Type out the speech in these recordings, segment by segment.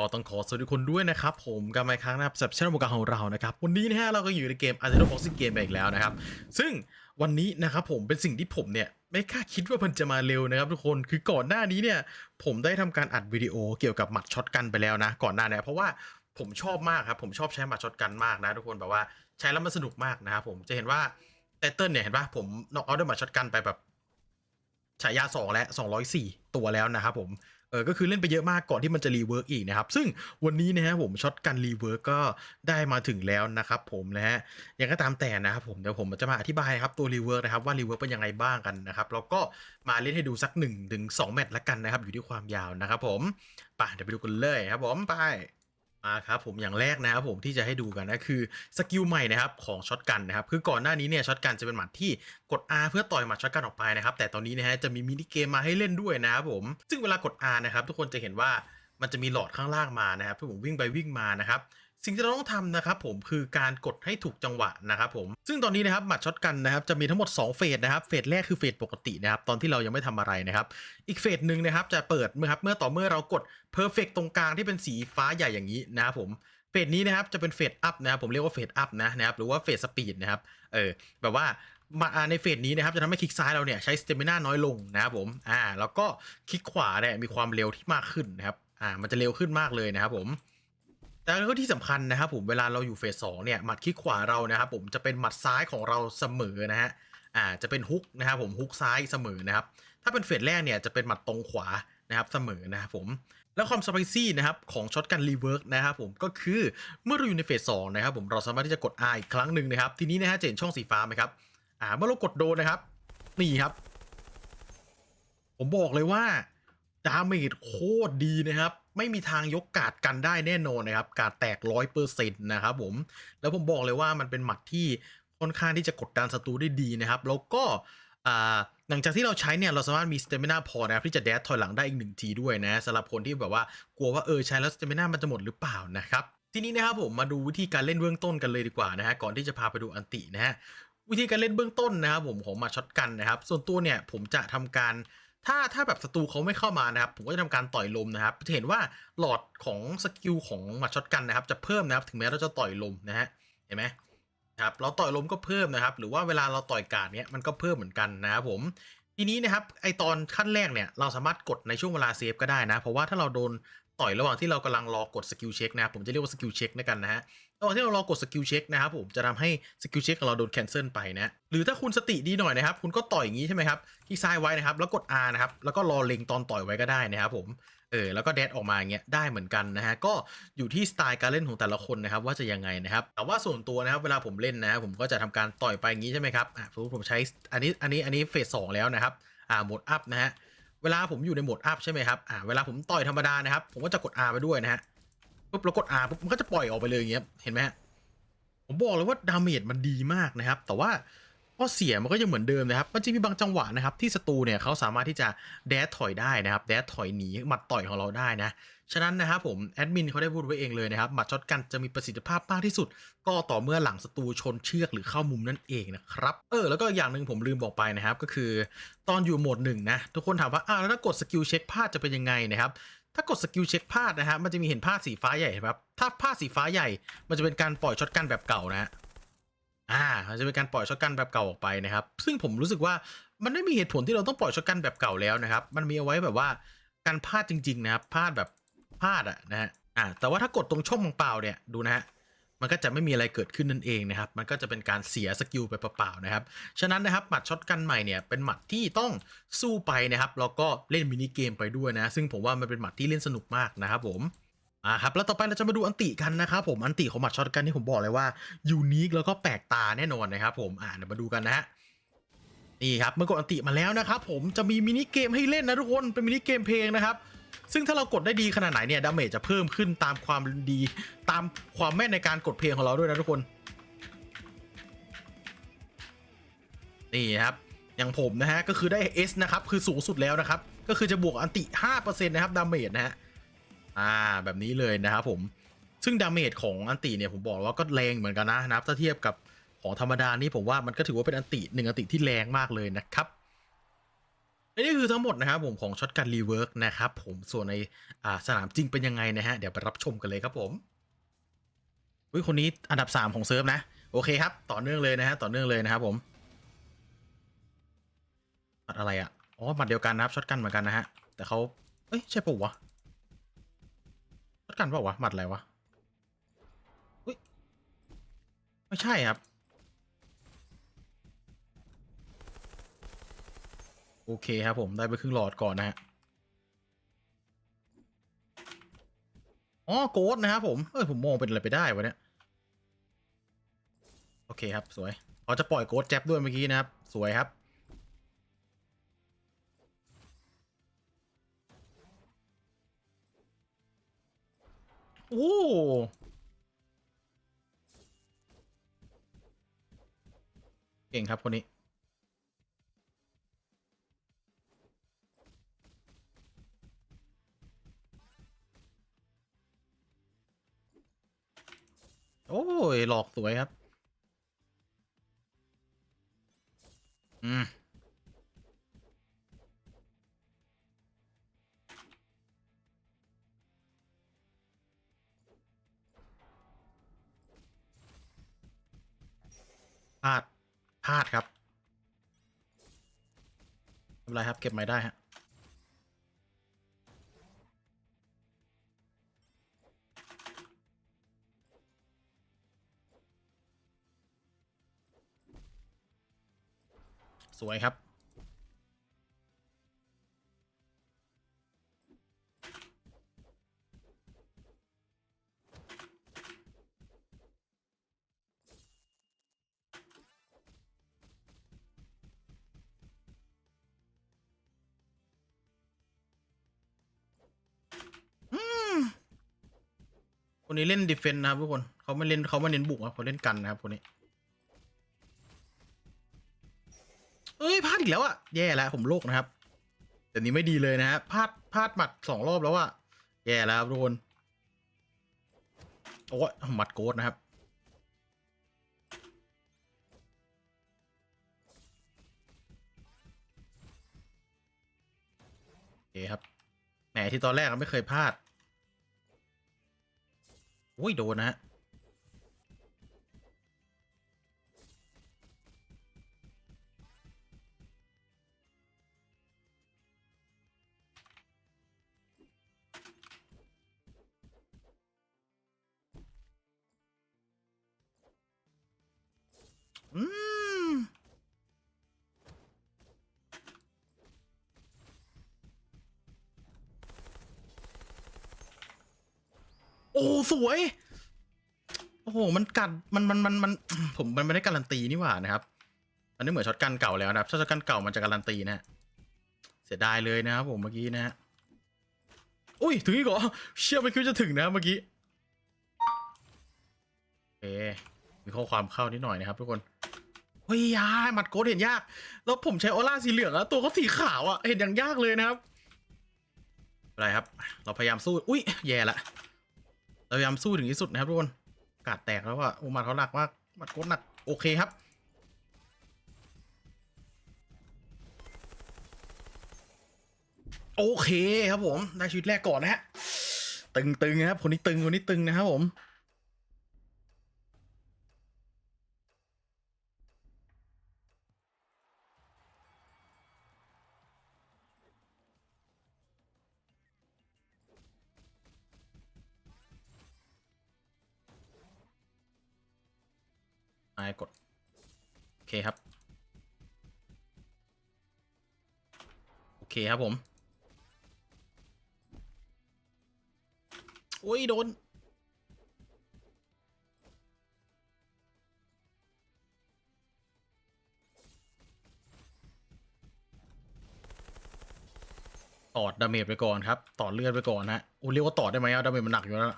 ก็ต้องขอสวัสดีคนด้วยนะครับ ผมกลับมาอีกครั้งนะครับสำหรับช่องบุกของเรานะครับ วันนี้นะฮะเราก็อยู่ในเกม a r t e r Boxing Game ไปอีกแล้วนะครับ ซึ่งวันนี้นะครับผมเป็นสิ่งที่ผมเนี่ย ไม่คาดคิดว่ามันจะมาเร็วนะครับทุกคนคือก่อนหน้านี้เนี่ย ผมได้ทำการอัดวิดีโอเกี่ยวกับหมัดช็อตกันไปแล้วนะ ก่อนหน้านี้เพราะว่าผมชอบมากครับผมชอบใช้หมัดช็อตกันมากนะทุกคนแบบว่าใช้แล้วมันสนุกมากนะครับผมจะเห็นว่าไตเติ้ลเนี่ยเห็นปะผมน็อกเอาด้วยหมัดช็อตกันไปแบบฉายาสองและสองร้อยสี่ตัวแล้วนะครับผม เออก็คือเล่นไปเยอะมากก่อนที่มันจะรีเวิร์กอีกนะครับ ซึ่งวันนี้นะฮะผมช็อตกันรีเวิร์กก็ได้มาถึงแล้วนะครับผมนะฮะยังก็ตามแต่นะครับผมเดี๋ยวผมจะมาอธิบายครับตัวรีเวิร์กนะครับว่ารีเวิร์กเป็นยังไงบ้างกันนะครับแล้วก็มาเล่นให้ดูสัก1นถึงสแมตช์ละกันนะครับอยู่ที่ความยาวนะครับผมไปเดี๋ยวไปดูกันเลยครับผมไป มาครับผมอย่างแรกนะครับผมที่จะให้ดูกันนะคือสกิลใหม่นะครับของช็อตกันนะครับคือก่อนหน้านี้เนี่ยช็อตกันจะเป็นหมัดที่กด R เพื่อต่อยหมัดช็อตกันออกไปนะครับแต่ตอนนี้นะฮะจะมีมินิเกมมาให้เล่นด้วยนะครับผมซึ่งเวลากด R นะครับทุกคนจะเห็นว่ามันจะมีหลอดข้างล่างมานะครับที่ผมวิ่งไปวิ่งมานะครับ สิ่งที่เราต้องทำนะครับผมคือการกดให้ถูกจังหวะนะครับผมซึ่งตอนนี้นะครับหมัดช็อตกันนะครับจะมีทั้งหมด 2 เฟสนะครับเฟสแรกคือเฟสปกตินะครับตอนที่เรายังไม่ทำอะไรนะครับ อีกเฟสหนึ่งนะครับจะเปิดเมื่อครับเมื่อต่อเมื่อเรากด perfect ตรงกลางที่เป็นสีฟ้าใหญ่อย่างนี้นะครับผมเฟสนี้นะครับจะเป็นเฟสอัพนะครับผมเรียกว่าเฟสอัพนะนะครับหรือว่าเฟสสปีดนะครับเออแบบว่ามาในเฟสนี้นะครับจะทำให้คลิกซ้ายเราเนี่ยใช้สเตมิน่าน้อยลงนะครับผมอ่าแล้วก็คลิกขวาเนี่ยมีความเร็วที่มากขึ้นนะครับอ่ามันจะเร็วขึ้นมากเลยนะครับผม แต่ก็ที่สำคัญนะครับผมเวลาเราอยู่เฟสสองเนี่ยหมัดคิกขวาเรานะครับผมจะเป็นหมัดซ้ายของเราเสมอนะฮะอ่าจะเป็นฮุกนะครับผมฮุกซ้ายเสมอนะครับถ้าเป็นเฟสแรกเนี่ยจะเป็นหมัดตรงขวานะครับเสมอนะครับผมแล้วความสไปซี่นะครับของช็อตกันรีเวิร์กนะครับผมก็คือเมื่อเราอยู่ในเฟสสองนะครับผมเราสามารถที่จะกด R อีกครั้งหนึ่งนะครับทีนี้นะฮะจะเห็นช่องสีฟ้าไหมครับอ่าเมื่อเรากดโดนนะครับนี่ครับ ผมบอกเลยว่าดาเมจโคตรดีนะครับ ไม่มีทางยกการ์ดกันได้แน่นอนนะครับ การดแตกร้อยเปอร์เซ็นต์นะครับผม แล้วผมบอกเลยว่ามันเป็นหมัดที่ค่อนข้างที่จะกดดันศัตรูได้ดีนะครับ แล้วก็หลังจากที่เราใช้เนี่ยเราสามารถมีสเตมินาพอนะครับที่จะแดดถอยหลังได้อีกหนึ่งทีด้วยนะสำหรับคนที่แบบว่ากลัวว่าเออใช้แล้วสเตมินามันจะหมดหรือเปล่านะครับทีนี้นะครับผมมาดูวิธีการเล่นเบื้องต้นกันเลยดีกว่านะฮะก่อนที่จะพาไปดูอันตินะฮะวิธีการเล่นเบื้องต้นนะครับผมของมาช็อตกันนะครับ ส่วนตัวเนี่ยผมจะทำการ ถ้าถ้าแบบศัตรูเขาไม่เข้ามานะครับ ผมก็จะทำการต่อยลมนะครับจะเห็นว่าหลอดของสกิลของหมัดช็อตกันนะครับ จะเพิ่มนะครับ ถึงแม้เราจะต่อยลมนะฮะเห็นไหมครับเราต่อยลมก็เพิ่มนะครับ หรือว่าเวลาเราต่อยการดเนี้ยมันก็เพิ่มเหมือนกันนะครับผมทีนี้นะครับไอตอนขั้นแรกเนี่ยเราสามารถกดในช่วงเวลาเซฟก็ได้นะ เพราะว่าถ้าเราโดน ต่อยระหว่างที่เรากำลังรอกดสกิลเช็คนะครับผมจะเรียกว่าสกิลเช็คนะกันนะฮะระหว่างที่เรารอกดสกิลเช็คนะครับผมจะทำให้สกิลเช็คของเราโดนแคนเซิลไปนะหรือถ้าคุณสติดีหน่อยนะครับ คุณก็ต่อยอย่างนี้ใช่ไหมครับที่ซ้ายไว้นะครับ แล้วกด R นะครับแล้วก็รอเล็งตอนต่อยไว้ก็ได้นะครับผมเออแล้วก็แดดออกมาอย่างเงี้ยได้เหมือนกันนะฮะก็อยู่ที่สไตล์การเล่นของแต่ละคนนะครับว่าจะยังไงนะครับแต่ว่าส่วนตัวนะครับเวลาผมเล่นนะผมก็จะทำการต่อยไปอย่างนี้ใช่ไหมครับอะผมใช้อันนี้อันนี้อันนี้เฟสสองแล้วนะครับอ่าโหมดอัพนะฮะ เวลาผมอยู่ในโหมดอัพใช่ไหมครับอ่าเวลาผมต่อยธรรมดานะครับ ผมก็จะกด R ไปด้วยนะฮะปุ๊บเรากด R ปุ๊บมันก็จะปล่อยออกไปเลยอย่างเงี้ยเห็นไหมฮะผมบอกเลยว่าดาเมจมันดีมากนะครับ แต่ว่า ข้อเสียมันก็ยังเหมือนเดิมนะครับมันจะมีบางจังหวะนะครับที่ศัตรูเนี่ยเขาสามารถที่จะแดดถอยได้นะครับแดดถอยหนีหมัดต่อยของเราได้นะฉะนั้นนะครับผมแอดมินเขาได้พูดไว้เองเลยนะครับหมัดช็อตกันจะมีประสิทธิภาพมากที่สุด ก็ต่อเมื่อหลังศัตรูชนเชือกหรือเข้ามุมนั่นเองนะครับเออแล้วก็อย่างหนึ่งผมลืมบอกไปนะครับก็คือ ตอนอยู่โหมดหนึ่งนะทุกคนถามว่าอ้าวแล้วถ้ากดสกิลเช็คพลาดจะเป็นยังไงนะครับถ้ากดสกิลเช็คพลาดนะฮะมันจะมีเห็นผ้าสีฟ้าใหญ่เห็นไหมครับถ้าผ้าสีฟ้าใหญ่มันจะเป็นการปล่อยช็อตกันแบบเก่านะ อ่ามันจะเป็นการปล่อยช็อตกันแบบเก่าออกไปนะครับ ซึ่งผมรู้สึกว่ามันไม่มีเหตุผลที่เราต้องปล่อยช็อตกันแบบเก่าแล้วนะครับ มันมีเอาไว้แบบว่าการพลาดจริง ๆ นะครับพลาดแบบพลาดอะนะฮะอ่าแต่ว่าถ้ากดตรงช่องเปล่าเนี่ยดูนะฮะมันก็จะไม่มีอะไรเกิดขึ้นนั่นเองนะครับ มันก็จะเป็นการเสียสกิลไปเปล่าๆนะครับ ฉะนั้นนะครับหมัดช็อตกันใหม่เนี่ยเป็นหมัดที่ต้องสู้ไปนะครับแล้วก็เล่นมินิเกมไปด้วยนะ ซึ่งผมว่ามันเป็นหมัดที่เล่นสนุกมากนะครับผม อ่าครับแล้วต่อไปเราจะมาดูอันติกันนะครับผมอันติของหมัดช็อตกันที่ผมบอกเลยว่ายูนิคแล้วก็แปลกตาแน่นอนนะครับผมอ่าเดี๋ยวมาดูกันนะฮะนี่ครับเมื่อกดอันติมาแล้วนะครับผมจะมีมินิเกมให้เล่นนะทุกคนเป็นมินิเกมเพลงนะครับซึ่งถ้าเรากดได้ดีขนาดไหนเนี่ยดาเมจจะเพิ่มขึ้นตามความดีตามความแม่นในการกดเพลงของเราด้วยนะทุกคนนี่ครับอย่างผมนะฮะก็คือได้ S นะครับคือสูงสุดแล้วนะครับก็คือจะบวกอันติ 5%นะครับดาเมจนะฮะ อ่าแบบนี้เลยนะครับผม ซึ่งดาเมจของอันติเนี่ยผมบอกว่าก็แรงเหมือนกันนะนะครับถ้าเทียบกับของธรรมดานี่ผมว่ามันก็ถือว่าเป็นอันติหนึ่งอันติที่แรงมากเลยนะครับและนี่คือทั้งหมดนะครับผมของช็อตกันรีเวิร์กนะครับผมส่วนในอ่าสนามจริงเป็นยังไงนะฮะเดี๋ยวไปรับชมกันเลยครับผมอุ้ยคนนี้อันดับ 3 ของเซิร์ฟนะโอเคครับ ต่อเนื่องเลยนะฮะต่อเนื่องเลยนะครับผมหมัดอะไรอะอ๋อหมัดเดียวกันนะครับช็อตกันเหมือนกันนะฮะแต่เขาเอ้ยใช่ปะวะ ช็อตกันเปล่าวะหมัดอะไรวะอุ้ยไม่ใช่ครับ โอเคครับผมได้ไปครึ่งหลอดก่อนนะฮะอ๋อโกดนะครับผมเออผมมองเป็นอะไรไปได้วะเนี่ยโอเคครับสวยเขาจะปล่อยโกดแจ็บด้วยเมื่อกี้นะครับ สวยครับ โอ้เก่งครับคนนี้ โอ้ย หลอกสวยครับ อืม พลาดพลาดครับไม่เป็นไรครับ เก็บไม้ได้ฮะสวยครับ คนนี้เล่นดิเฟนต์นะครับทุกคนเขาไม่เล่นเขาไม่เน้นบุกครับเขาเล่นกันนะครับคนนี้เอ้ยพลาดอีกแล้วอะแย่แล้วผมโลกนะครับแต่นี้ไม่ดีเลยนะฮะพลาดพลาดหมัดสองรอบแล้วอะแย่แล้วครับทุกคนโอ้ยหมัดโกดนะครับโอเคครับแหมที่ตอนแรกเราไม่เคยพลาด อุ้ยโดนนะฮะ อ้สวย โอ้โห มันกัด มัน มัน มัน มัน ผม มันไม่ได้การันตีนี่หว่านะครับ อันนี้เหมือนช็อตกันเก่าแล้วนะครับ ช็อตกันเก่ามันจะการันตีนะฮะเสียดายเลยนะครับผมเมื่อกี้นะฮะ อุ้ย ถึงอีกเหรอ เชื่อไม่คิดจะถึงนะเมื่อกี้โอเคมีข้อความเข้านิดหน่อยนะครับทุกคน เฮ้ยยาหมัดโกดเห็นยาก แล้วผมใช้ออร่าสีเหลืองอะตัวเขาสีขาวอะ เห็นอย่างยากเลยนะครับ อะไรครับ เราพยายามสู้ อุ้ยแย่ละ เราพยายามสู้ถึงที่สุดนะครับทุกคนกาดแตกแล้วอะโอ้หมัดเขาหนักมากมัดโคตรหนักโอเคครับโอเคครับผมได้ชีวิตแรกก่อนนะฮะตึงๆนะครับคนนี้ตึงคนนี้ตึงนะครับผม ไอกด โอเคครับ โอเคครับผม โอ้ย โดน ตอดดาเมจไปก่อนครับ ตอดเลือดไปก่อนนะโอ้เรียกว่าตอดได้ไหมอะดาเมจมันหนักอยู่แล้ว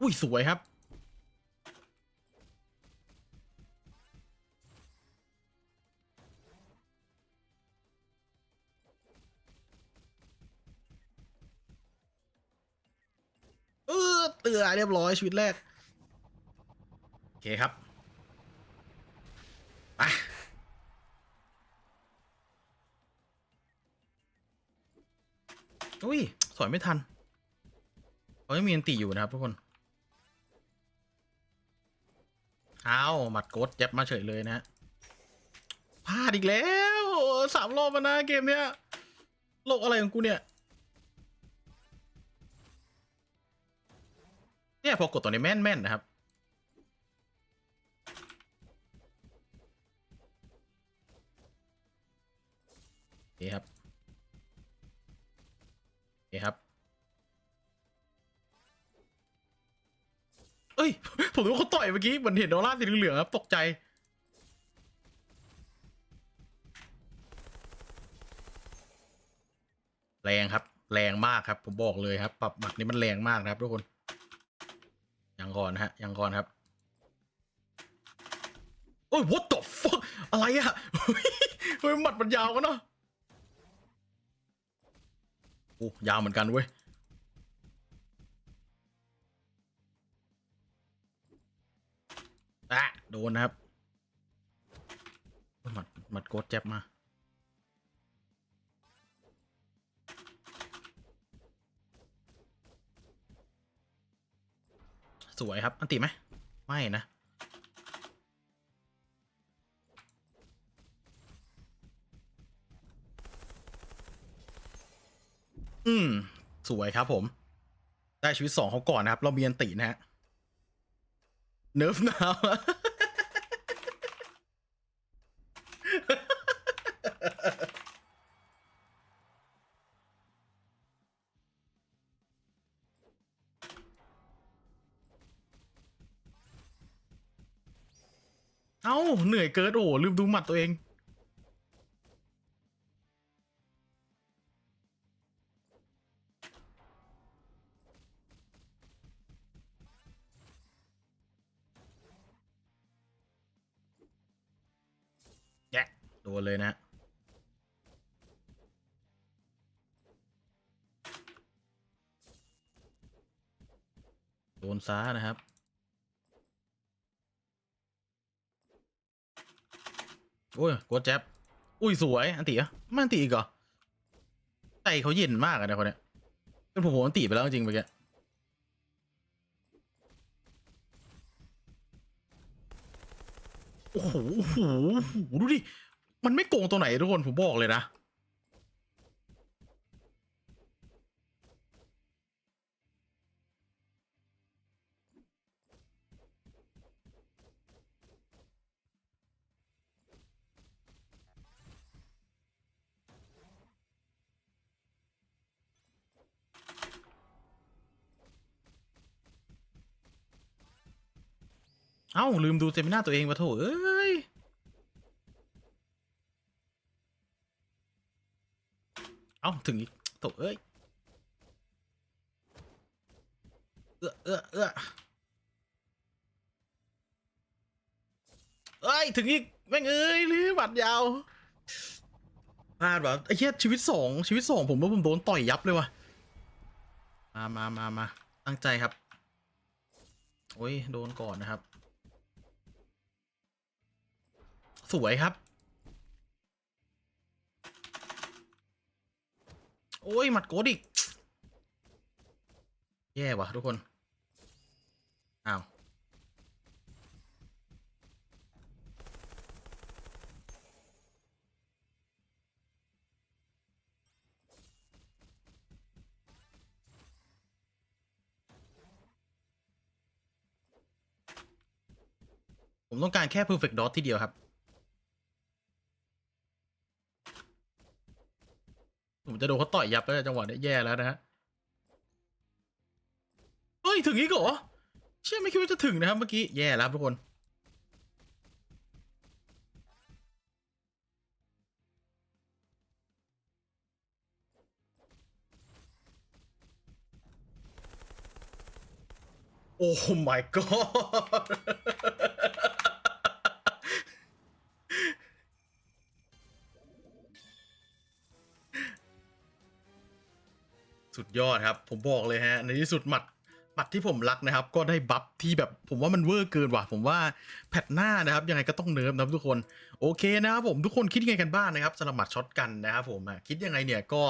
อุ้ย สวยครับ เตือเรียบร้อยชีวิตแรก โอเคครับไปอุ้ย สอยไม่ทันเขายังมีอันติอยู่นะครับทุกคน เอาหมัดกดยับมาเฉยเลยนะฮะพลาดอีกแล้วสามรอบแล้วนะเกมเนี้ยโลกอะไรของกูเนี่ย พอกดตัวนี้แม่นแม่นๆนะครับ นี่ครับ นี่ครับ เอ้ย ผมรู้ว่าเขาต่อยเมื่อกี้เหมือนเห็นดอลลาร์สีเหลืองๆครับ ตกใจแรงครับ แรงมากครับ ผมบอกเลยครับ ปรับหมัดนี้มันแรงมากนะครับทุกคน ยังก่อนฮะ ยังก่อนครับ โอ้ย what the fuck อะไรอะเฮ้ยหมัดมันยาวกันเนาะโอ้ยาวเหมือนกันเว้ยอะโดนนะครับหมัดหมัดโกดแจ็บมา สวยครับ อันติไหม ไม่นะ อืม สวยครับผม ได้ชีวิตสองเขาก่อนนะครับ เรามีอันตินะฮะ เนิร์ฟนาว เหนื่อยเกินโอ้โหลืมดูหมัดตัวเองแยะโดนเลยนะโดนซ้านะครับ โอ้ยกดแจ๊บอุ้ยสวยอันตีอะไม่อันตีอีกเหรอใจเขาเย็นมากอะนะคนเนี้ยเป็นผมผมอันตีไปแล้วจริงไปแกโอ้โหโอ้โหโอ้โหดูดิ มันไม่โกงตัวไหนทุกคนผมบอกเลยนะ เอ้า ลืมดูเซมินาตัวเองปะโถเอ้ย เอ้า ถึงอีกโถเอ้ย เอื้อเอื้อเอื้อเอ้ย ถึงอีก แม่งเอ้ยลืมบัตรยาวพลาดแบบไอ้เหี้ยชีวิตสองชีวิตสองผมว่าผมโดนต่อยยับเลยว่ะ มามามามาตั้งใจครับ โอ้ย โดนก่อนนะครับ สวยครับ โอ้ย หมัดโกดอีกแย่ว่ะทุกคน อ้าว ผมต้องการแค่ perfect dot ที่เดียวครับ ผมจะโดนเขาต่อยยับแล้วจังหวะนี้แย่แล้วนะฮะเฮ้ยถึงอีกเหรอเชื่อไม่คิดว่าจะถึงนะครับเมื่อกี้แย่แล้วทุกคนโอ้ my god สุดยอดครับ ผมบอกเลยฮะ ในที่สุดหมัดบัตรที่ผมรักนะครับ ก็ได้บัฟที่แบบผมว่ามันเวอร์เกินว่ะ ผมว่าแพทหน้านะครับ ยังไงก็ต้องเนิร์ฟนะครับทุกคน โอเคนะครับผมทุกคนคิดยังไงกันบ้างนะครับสำหรับหมัดช็อตกันนะครับผมคิดยังไงเนี่ยก็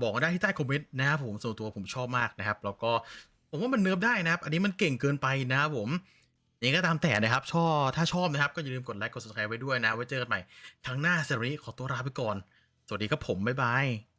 บอกมาได้ที่ใต้คอมเมนต์นะครับผมส่วนตัวผมชอบมากนะครับ แล้วก็ผมว่ามันเนิร์ฟได้นะครับ อันนี้มันเก่งเกินไปนะครับผมยังไงก็ตามแต่นะครับชอบถ้าชอบนะครับ ก็อย่าลืมกดไลค์กด subscribe ไว้ด้วยนะไว้เจอกันใหม่ครั้งหน้าสรีขอตัวลาไปก่อน สวัสดีครับผมบ๊ายบาย